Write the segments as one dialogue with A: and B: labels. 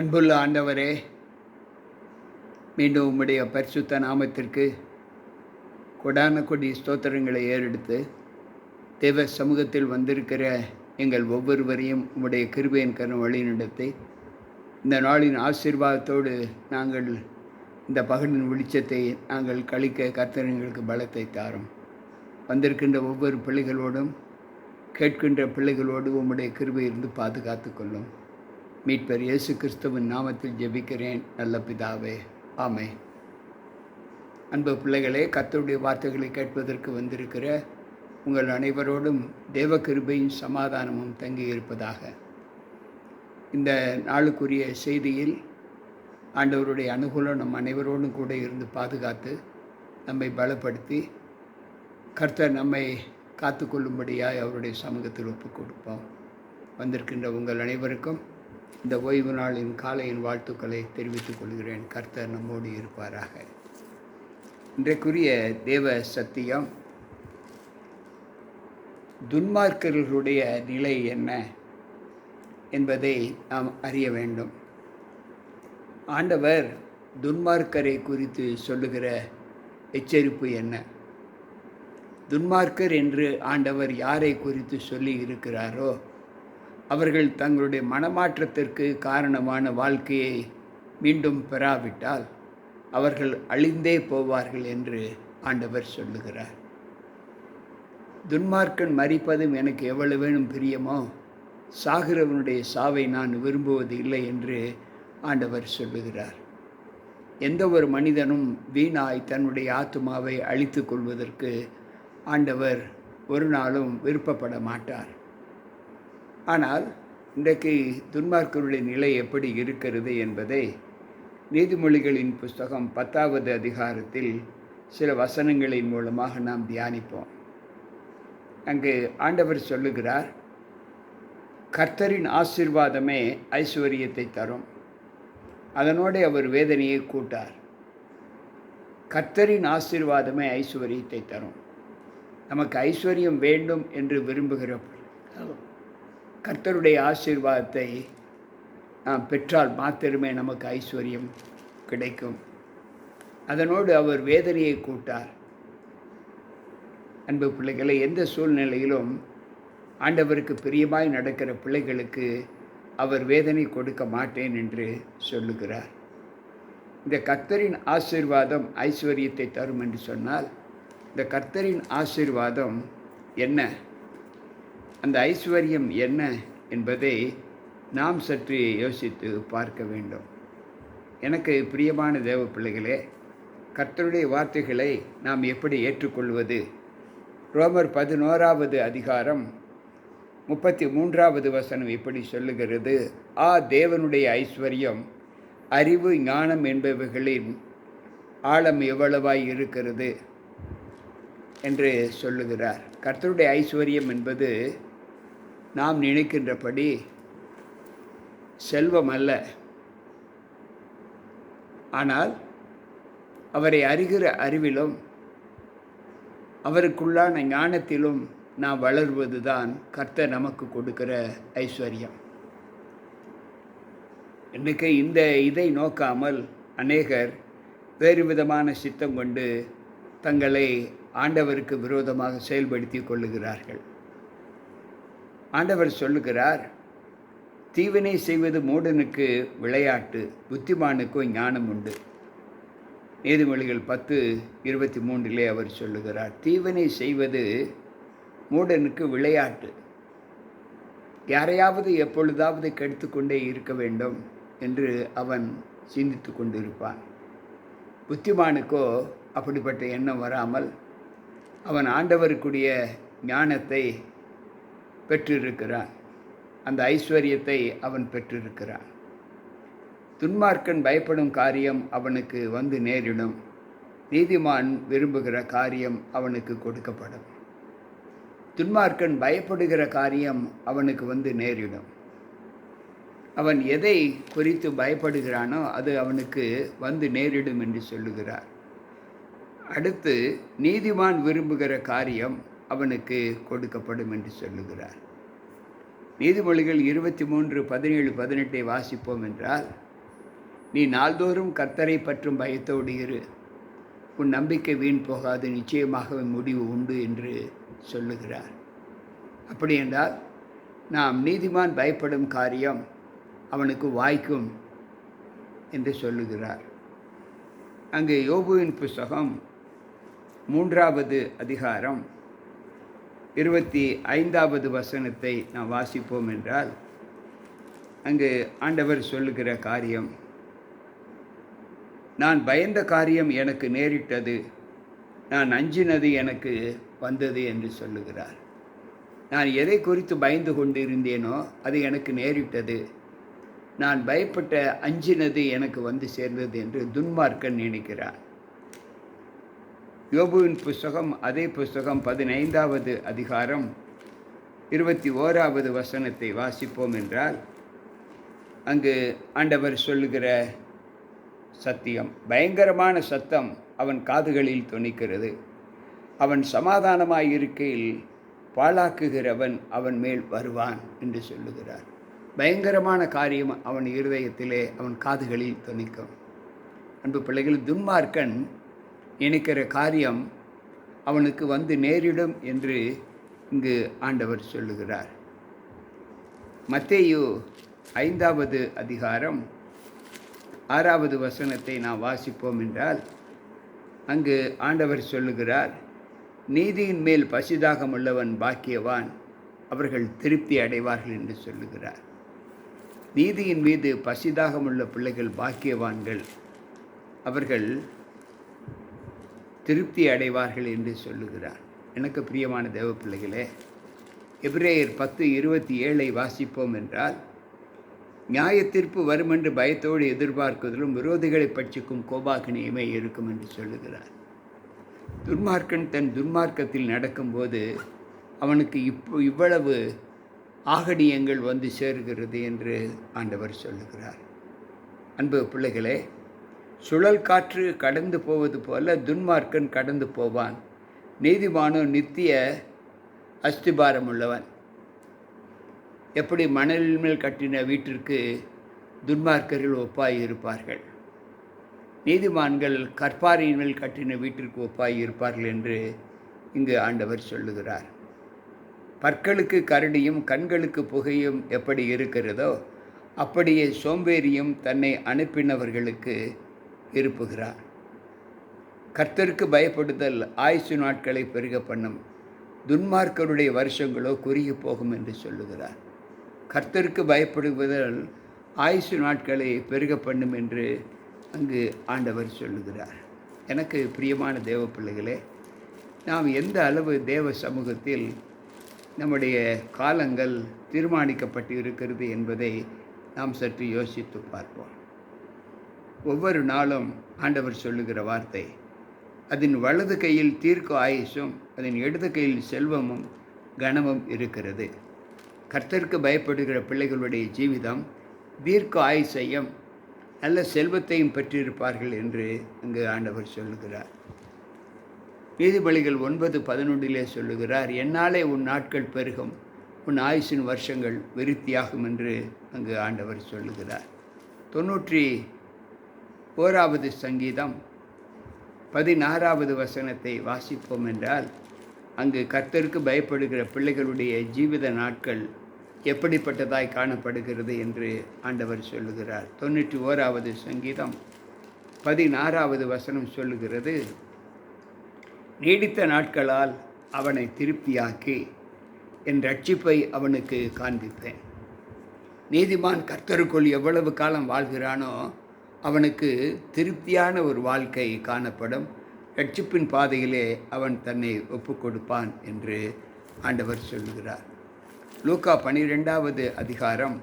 A: அன்புள்ள ஆண்டவரே மீண்டும் உம்முடைய பரிசுத்த நாமத்திற்கு கொடான கொடி ஸ்தோத்திரங்களை ஏறெடுத்து தேவ சமூகத்தில் வந்திருக்கிற எங்கள் ஒவ்வொருவரையும் உம்முடைய கிருபையின் கரும் வழிநடத்தி இந்த நாளின் ஆசீர்வாதத்தோடு நாங்கள் இந்த பகலின் வெளிச்சத்தை நாங்கள் கழிக்க கர்த்தனைகளுக்கு பலத்தை தாரும் வந்திருக்கின்ற ஒவ்வொரு பிள்ளைகளோடும் கேட்கின்ற பிள்ளைகளோடு உம்முடைய கிருபை இருந்து பாதுகாத்து கொள்ளும் மீட்பர் இயேசு கிறிஸ்துவின் நாமத்தில் ஜெபிக்கிறேன் நல்ல பிதாவே ஆமை அன்பு பிள்ளைகளே கத்தருடைய வார்த்தைகளை கேட்பதற்கு வந்திருக்கிற உங்கள் அனைவரோடும் தேவ கிருபையும் சமாதானமும் தங்கி இருப்பதாக இந்த நாளுக்குரிய செய்தியில் ஆண்டவருடைய அனுகூலம் நம் அனைவரோடும் கூட இருந்து பாதுகாத்து நம்மை பலப்படுத்தி கர்த்தர் நம்மை காத்து கொள்ளும்படியாக அவருடைய சமூகத்தில் ஒப்புக் கொடுப்போம் வந்திருக்கின்ற உங்கள் அனைவருக்கும் இந்த ஓய்வு நாளின் காலையின் வாழ்த்துக்களை தெரிவித்துக் கொள்கிறேன் கர்த்தர் நம்மோடு இருப்பாராக இன்றைக்குரிய தேவ சத்தியம் துன்மார்க்கர்களுடைய நிலை என்ன என்பதை நாம் அறிய வேண்டும் ஆண்டவர் துன்மார்க்கரை குறித்து சொல்லுகிற எச்சரிப்பு என்ன துன்மார்க்கர் என்று ஆண்டவர் யாரை குறித்து சொல்லி இருக்கிறாரோ அவர்கள் தங்களுடைய மனமாற்றத்திற்கு காரணமான வாழ்க்கையை மீண்டும் பெறாவிட்டால் அவர்கள் அழிந்தே போவார்கள் என்று ஆண்டவர் சொல்லுகிறார் துன்மார்க்கன் மறிப்பதும் எனக்கு வேணும் பிரியமோ சாகிறவனுடைய சாவை நான் விரும்புவது இல்லை என்று ஆண்டவர் சொல்லுகிறார் எந்த ஒரு மனிதனும் வீணாய் தன்னுடைய ஆத்மாவை அழித்து கொள்வதற்கு ஆண்டவர் ஒரு நாளும் விருப்பப்பட மாட்டார் ஆனால் இன்றைக்கு துன்மார்க்கருடைய நிலை எப்படி இருக்கிறது என்பதை நீதிமொழிகளின் புஸ்தகம் பத்தாவது அதிகாரத்தில் சில வசனங்களின் மூலமாக நாம் தியானிப்போம் அங்கு ஆண்டவர் சொல்லுகிறார் கர்த்தரின் ஆசிர்வாதமே ஐஸ்வர்யத்தை தரும் அதனோடு அவர் வேதனையை கூட்டார் கர்த்தரின் ஆசிர்வாதமே ஐஸ்வர்யத்தை தரும் நமக்கு ஐஸ்வர்யம் வேண்டும் என்று விரும்புகிறோம் கர்த்தருடைய ஆசீர்வாதத்தை நாம் பெற்றால் மாத்திரமே நமக்கு ஐஸ்வர்யம் கிடைக்கும் அதனோடு அவர் வேதனையை கூட்டார் அன்பு பிள்ளைகளை எந்த சூழ்நிலையிலும் ஆண்டவருக்கு பிரியமாய் நடக்கிற பிள்ளைகளுக்கு அவர் வேதனை கொடுக்க மாட்டேன் என்று சொல்லுகிறார் இந்த கர்த்தரின் ஆசீர்வாதம் ஐஸ்வர்யத்தை தரும் என்று சொன்னால் இந்த கர்த்தரின் ஆசீர்வாதம் என்ன அந்த ஐஸ்வர்யம் என்ன என்பதை நாம் சற்று யோசித்து பார்க்க வேண்டும் எனக்கு பிரியமான தேவ பிள்ளைகளே கர்த்தருடைய வார்த்தைகளை நாம் எப்படி ஏற்றுக்கொள்வது ரோமர் பதினோராவது அதிகாரம் முப்பத்தி மூன்றாவது வசனம் இப்படி சொல்லுகிறது ஆ தேவனுடைய ஐஸ்வர்யம் அறிவு ஞானம் என்பவர்களின் ஆழம் எவ்வளவாய் இருக்கிறது என்று சொல்லுகிறார் கர்த்தருடைய ஐஸ்வர்யம் என்பது நாம் நினைக்கின்றபடி செல்வம் அல்ல ஆனால் அவரை அறிகிற அறிவிலும் அவருக்குள்ளான ஞானத்திலும் நாம் வளர்வது தான் கர்த்த நமக்கு கொடுக்கிற ஐஸ்வர்யம் இன்றைக்கு இந்த இதை நோக்காமல் அநேகர் வேறு விதமான சித்தம் கொண்டு தங்களை ஆண்டவருக்கு விரோதமாக செயல்படுத்தி கொள்ளுகிறார்கள் ஆண்டவர் சொல்லுகிறார் தீவினை செய்வது மூடனுக்கு விளையாட்டு புத்திமானுக்கும் ஞானம் உண்டு நீதிமொழிகள் பத்து இருபத்தி மூன்றிலே அவர் சொல்லுகிறார் தீவினை செய்வது மூடனுக்கு விளையாட்டு யாரையாவது எப்பொழுதாவது கெடுத்து கொண்டே இருக்க வேண்டும் என்று அவன் சிந்தித்து கொண்டிருப்பான் புத்திமானுக்கோ அப்படிப்பட்ட எண்ணம் வராமல் அவன் ஆண்டவருக்குரிய ஞானத்தை பெற்றிருக்கிறான் அந்த ஐஸ்வர்யத்தை அவன் பெற்றிருக்கிறான் துன்மார்க்கன் பயப்படும் காரியம் அவனுக்கு வந்து நேரிடும் நீதிமான் விரும்புகிற காரியம் அவனுக்கு கொடுக்கப்படும் துன்மார்க்கன் பயப்படுகிற காரியம் அவனுக்கு வந்து நேரிடும் அவன் எதை குறித்து பயப்படுகிறானோ அது அவனுக்கு வந்து நேரிடும் என்று சொல்லுகிறார் அடுத்து நீதிமான் விரும்புகிற காரியம் அவனுக்கு கொடுக்கப்படும் என்று சொல்லுகிறார் நீதிமொழிகள் இருபத்தி மூன்று பதினேழு பதினெட்டை வாசிப்போம் என்றால் நீ நாள்தோறும் கர்த்தரை பற்றும் பயத்தோடு இரு உன் நம்பிக்கை வீண் போகாது நிச்சயமாகவே முடிவு உண்டு என்று சொல்லுகிறார் அப்படி என்றால் நாம் நீதிமான் பயப்படும் காரியம் அவனுக்கு வாய்க்கும் என்று சொல்லுகிறார் அங்கே யோபுவின் புஸ்தகம் மூன்றாவது அதிகாரம் இருபத்தி ஐந்தாவது வசனத்தை நாம் வாசிப்போம் என்றால் அங்கு ஆண்டவர் சொல்லுகிற காரியம் நான் பயந்த காரியம் எனக்கு நேரிட்டது நான் அஞ்சினது எனக்கு வந்தது என்று சொல்லுகிறார் நான் எதை குறித்து பயந்து கொண்டு இருந்தேனோ அது எனக்கு நேரிட்டது நான் பயப்பட்ட அஞ்சினது எனக்கு வந்து சேர்ந்தது என்று துன்மார்க்கன் நினைக்கிறார் யோபுவின் புஸ்தகம் அதே புஸ்தகம் பதினைந்தாவது அதிகாரம் இருபத்தி ஓராவது வசனத்தை வாசிப்போம் என்றால் அங்கு ஆண்டவர் சொல்லுகிற சத்தியம் பயங்கரமான சத்தம் அவன் காதுகளில் துணிக்கிறது அவன் சமாதானமாக இருக்கையில் பாழாக்குகிறவன் அவன் மேல் வருவான் என்று சொல்லுகிறார் பயங்கரமான காரியம் அவன் இருதயத்திலே அவன் காதுகளில் துணிக்கும் அன்பு பிள்ளைகள் துன்மார்க்கன் நினைக்கிற காரியம் அவனுக்கு வந்து நேரிடும் என்று இங்கு ஆண்டவர் சொல்லுகிறார் மத்தேயு ஐந்தாவது அதிகாரம் ஆறாவது வசனத்தை நாம் வாசிப்போம் என்றால் அங்கு ஆண்டவர் சொல்லுகிறார் நீதியின் மேல் பசிதாகம் உள்ளவன் பாக்கியவான் அவர்கள் திருப்தி அடைவார்கள் என்று சொல்லுகிறார் நீதியின் மீது பசிதாகம் உள்ள பிள்ளைகள் பாக்கியவான்கள் அவர்கள் திருப்தி அடைவார்கள் என்று சொல்லுகிறார் எனக்கு பிரியமான தேவ பிள்ளைகளே எப்ரேயர் பத்து இருபத்தி ஏழை வாசிப்போம் என்றால் நியாயத்திற்பு வரும் என்று பயத்தோடு எதிர்பார்க்குவதிலும் விரோதிகளை பட்சிக்கும் கோபாகினியுமே இருக்கும் என்று சொல்லுகிறார் துர்மார்க்கன் தன் துர்மார்க்கத்தில் நடக்கும்போது அவனுக்கு இப்போ இவ்வளவு ஆகடியங்கள் வந்து சேருகிறது என்று ஆண்டவர் சொல்லுகிறார் அன்பு பிள்ளைகளே சுழல் காற்று கடந்து போவது போல துன்மார்க்கன் கடந்து போவான் நீதிமானும் நித்திய அஸ்திபாரம் உள்ளவன் எப்படி மணலில் மேல் கட்டின வீட்டிற்கு துன்மார்க்கர்கள் ஒப்பாய் இருப்பார்கள் நீதிமான்கள் கற்பாரியின் மேல் கட்டின வீட்டிற்கு ஒப்பாய் இருப்பார்கள் என்று இங்கு ஆண்டவர் சொல்லுகிறார் பற்களுக்கு கரடியும் கண்களுக்கு புகையும் எப்படி இருக்கிறதோ அப்படியே சோம்பேறியும் தன்னை அனுப்பினவர்களுக்கு இருப்புகிறார் கர்த்தருக்கு பயப்படுதல் ஆயுசு நாட்களை பெருக பண்ணும் துன்மார்க்கருடைய வருஷங்களோ குறுகி போகும் என்று சொல்லுகிறார் கர்த்தருக்கு பயப்படுவதால் ஆயுசு நாட்களை பெருக பண்ணும் என்று அங்கு ஆண்டவர் சொல்லுகிறார் எனக்கு பிரியமான தேவ பிள்ளைகளே நாம் எந்த அளவு தேவ சமூகத்தில் நம்முடைய காலங்கள் தீர்மானிக்கப்பட்டு இருக்கிறது என்பதை நாம் சற்று யோசித்து பார்ப்போம் ஒவ்வொரு நாளும் ஆண்டவர் சொல்லுகிற வார்த்தை அதன் வலது கையில் தீர்க்க ஆயுஷும் அதன் இடது கையில் செல்வமும் கனமும் இருக்கிறது கர்த்தருக்கு பயப்படுகிற பிள்ளைகளுடைய ஜீவிதம் தீர்க்க ஆயுஷையும் நல்ல செல்வத்தையும் பெற்றிருப்பார்கள் என்று அங்கு ஆண்டவர் சொல்லுகிறார் நீதிபலிகள் ஒன்பது பதினொன்றிலே சொல்லுகிறார் என்னாலே உன் நாட்கள் பெருகும் உன் ஆயுஷின் வருஷங்கள் விருத்தியாகும் என்று அங்கு ஆண்டவர் சொல்லுகிறார் தொன்னூற்றி ஓராவது சங்கீதம் பதினாறாவது வசனத்தை வாசிப்போம் என்றால் அங்கு கர்த்தருக்கு பயப்படுகிற பிள்ளைகளுடைய ஜீவித நாட்கள் எப்படிப்பட்டதாய் காணப்படுகிறது என்று ஆண்டவர் சொல்லுகிறார் தொண்ணூற்றி ஓராவது சங்கீதம் பதினாறாவது வசனம் சொல்லுகிறது நீடித்த நாட்களால் அவனை திருப்தியாக்கி என் ரட்சிப்பை அவனுக்கு காண்பிப்பேன் நீதிமான் கர்த்தருக்குள் எவ்வளவு காலம் வாழ்கிறானோ அவனுக்கு திருப்தியான ஒரு வாழ்க்கை காணப்படும் ரட்சிப்பின் பாதையிலே அவன் தன்னை ஒப்பு கொடுப்பான் என்று ஆண்டவர் சொல்லுகிறார் லூக்கா பனிரெண்டாவது அதிகாரம்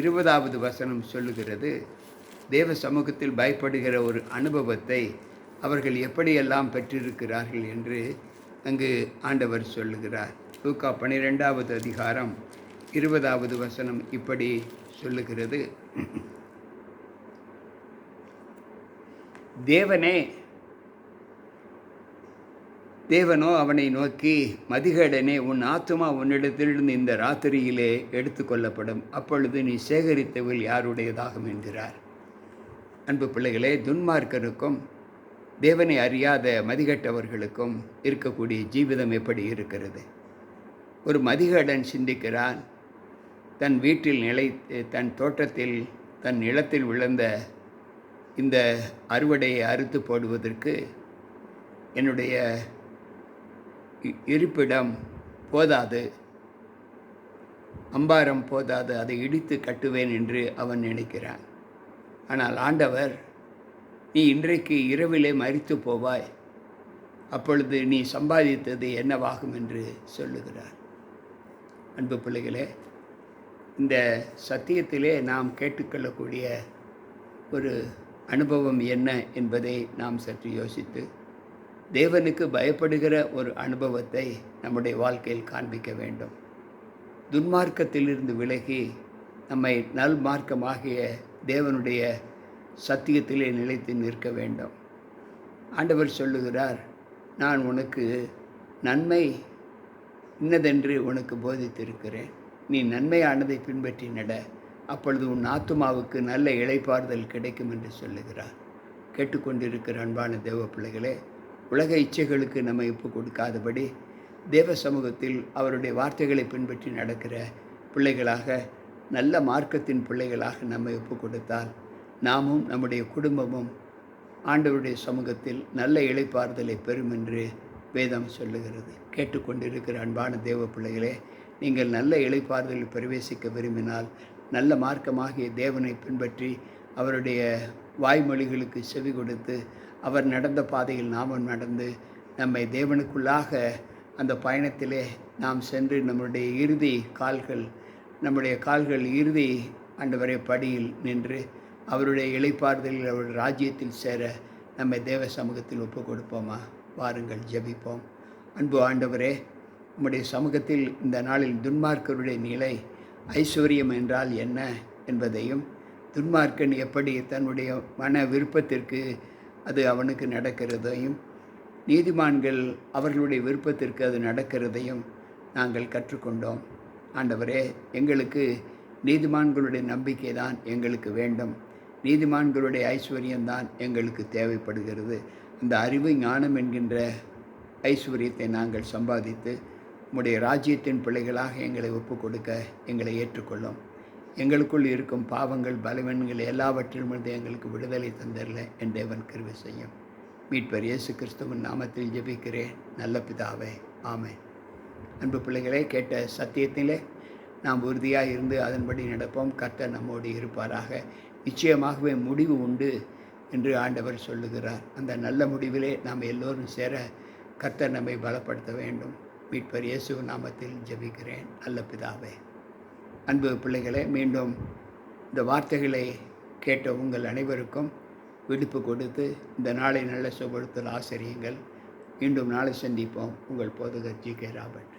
A: இருபதாவது வசனம் சொல்லுகிறது தேவ சமூகத்தில் பயப்படுகிற ஒரு அனுபவத்தை அவர்கள் எப்படியெல்லாம் பெற்றிருக்கிறார்கள் என்று அங்கு ஆண்டவர் சொல்லுகிறார் லூக்கா பனிரெண்டாவது அதிகாரம் இருபதாவது வசனம் இப்படி சொல்லுகிறது தேவனே தேவனோ அவனை நோக்கி மதிகடனே உன் ஆத்துமா உன்னிடத்திலிருந்து இந்த ராத்திரியிலே எடுத்துக்கொள்ளப்படும் அப்பொழுது நீ சேகரித்தவில் யாருடையதாகும் என்கிறார் அன்பு பிள்ளைகளே துன்மார்க்கருக்கும் தேவனை அறியாத மதிகட்டவர்களுக்கும் இருக்கக்கூடிய ஜீவிதம் எப்படி இருக்கிறது ஒரு மதிகடன் சிந்திக்கிறான் தன் வீட்டில் நிலை தன் தோட்டத்தில் தன் நிலத்தில் விழுந்த இந்த அறுவடையை அறுத்து போடுவதற்கு என்னுடைய இருப்பிடம் போதாது அம்பாரம் போதாது அதை இடித்து கட்டுவேன் என்று அவன் நினைக்கிறான் ஆனால் ஆண்டவர் நீ இன்றைக்கு இரவிலே மறித்து போவாய் அப்பொழுது நீ சம்பாதித்தது என்னவாகும் என்று சொல்லுகிறார் அன்பு பிள்ளைகளே இந்த சத்தியத்திலே நாம் கேட்டுக்கொள்ளக்கூடிய ஒரு அனுபவம் என்ன என்பதை நாம் சற்று யோசித்து தேவனுக்கு பயப்படுகிற ஒரு அனுபவத்தை நம்முடைய வாழ்க்கையில் காண்பிக்க வேண்டும் துன்மார்க்கத்திலிருந்து விலகி நம்மை நல்மார்க்கமாகிய தேவனுடைய சத்தியத்திலே நிலைத்து நிற்க வேண்டும் ஆண்டவர் சொல்லுகிறார் நான் உனக்கு நன்மை இன்னதென்று உனக்கு போதித்திருக்கிறேன் நீ நன்மையானதை பின்பற்றி நட அப்பொழுது உன் ஆத்மாவுக்கு நல்ல இழைப்பாறுதல் கிடைக்கும் என்று சொல்லுகிறார் கேட்டுக்கொண்டிருக்கிற அன்பான தேவ பிள்ளைகளே உலக இச்சைகளுக்கு நம்ம ஒப்பு கொடுக்காதபடி தேவ சமூகத்தில் அவருடைய வார்த்தைகளை பின்பற்றி நடக்கிற பிள்ளைகளாக நல்ல மார்க்கத்தின் பிள்ளைகளாக நம்மை ஒப்பு கொடுத்தால் நாமும் நம்முடைய குடும்பமும் ஆண்டவருடைய சமூகத்தில் நல்ல இழைப்பாறுதலை பெறும் என்று வேதம் சொல்லுகிறது கேட்டுக்கொண்டிருக்கிற அன்பான தேவ பிள்ளைகளே நீங்கள் நல்ல இழைப்பாறுதலில் பிரவேசிக்க விரும்பினால் நல்ல மார்க்கமாகிய தேவனை பின்பற்றி அவருடைய வாய்மொழிகளுக்கு செவி கொடுத்து அவர் நடந்த பாதையில் நாமும் நடந்து நம்மை தேவனுக்குள்ளாக அந்த பயணத்திலே நாம் சென்று நம்முடைய இறுதி கால்கள் நம்முடைய கால்கள் இறுதி ஆண்டவரை படியில் நின்று அவருடைய இலைப்பாறுதலில் அவருடைய ராஜ்யத்தில் சேர நம்மை தேவ சமூகத்தில் ஒப்பு கொடுப்போமா வாருங்கள் ஜபிப்போம் அன்பு ஆண்டவரே நம்முடைய சமூகத்தில் இந்த நாளில் துன்மார்க்கருடைய நிலை ஐஸ்வர்யம் என்றால் என்ன என்பதையும் துன்மார்க்கன் எப்படி தன்னுடைய மன விருப்பத்திற்கு அது அவனுக்கு நடக்கிறதையும் நீதிமான்கள் அவர்களுடைய விருப்பத்திற்கு அது நடக்கிறதையும் நாங்கள் கற்றுக்கொண்டோம் ஆண்டவரே எங்களுக்கு நீதிமான்களுடைய நம்பிக்கை தான் எங்களுக்கு வேண்டும் நீதிமான்களுடைய ஐஸ்வர்யம்தான் எங்களுக்கு தேவைப்படுகிறது அந்த அறிவு ஞானம் என்கின்ற ஐஸ்வர்யத்தை நாங்கள் சம்பாதித்து உம்முடைய ராஜ்யத்தின் பிள்ளைகளாக எங்களை ஒப்பு கொடுக்க எங்களை ஏற்றுக்கொள்ளும் எங்களுக்குள் இருக்கும் பாவங்கள் பலவீனங்கள் எல்லாவற்றிலுமிருந்து எங்களுக்கு விடுதலை தந்தரல என் தேவன் கிருவி செய்யும் மீட்பர் இயேசு கிறிஸ்துவின் நாமத்தில் ஜெபிக்கிறேன் நல்ல பிதாவே ஆமை அன்பு பிள்ளைகளே கேட்ட சத்தியத்திலே நாம் உறுதியாக இருந்து அதன்படி நடப்போம் கர்த்தர் நம்மோடு இருப்பாராக நிச்சயமாகவே முடிவு உண்டு என்று ஆண்டவர் சொல்லுகிறார் அந்த நல்ல முடிவிலே நாம் எல்லோரும் சேர கர்த்தர் நம்மை பலப்படுத்த வேண்டும் மீட்பர் இயேசு நாமத்தில் ஜபிக்கிறேன் நல்ல பிதாவே அன்பு பிள்ளைகளை மீண்டும் இந்த வார்த்தைகளை கேட்ட உங்கள் அனைவருக்கும் விடுப்பு கொடுத்து இந்த நாளை நல்ல சுபடுத்தல் ஆசிரியங்கள் மீண்டும் நாளை சந்திப்போம் உங்கள் போதகர் ஜி கே ராபர்ட்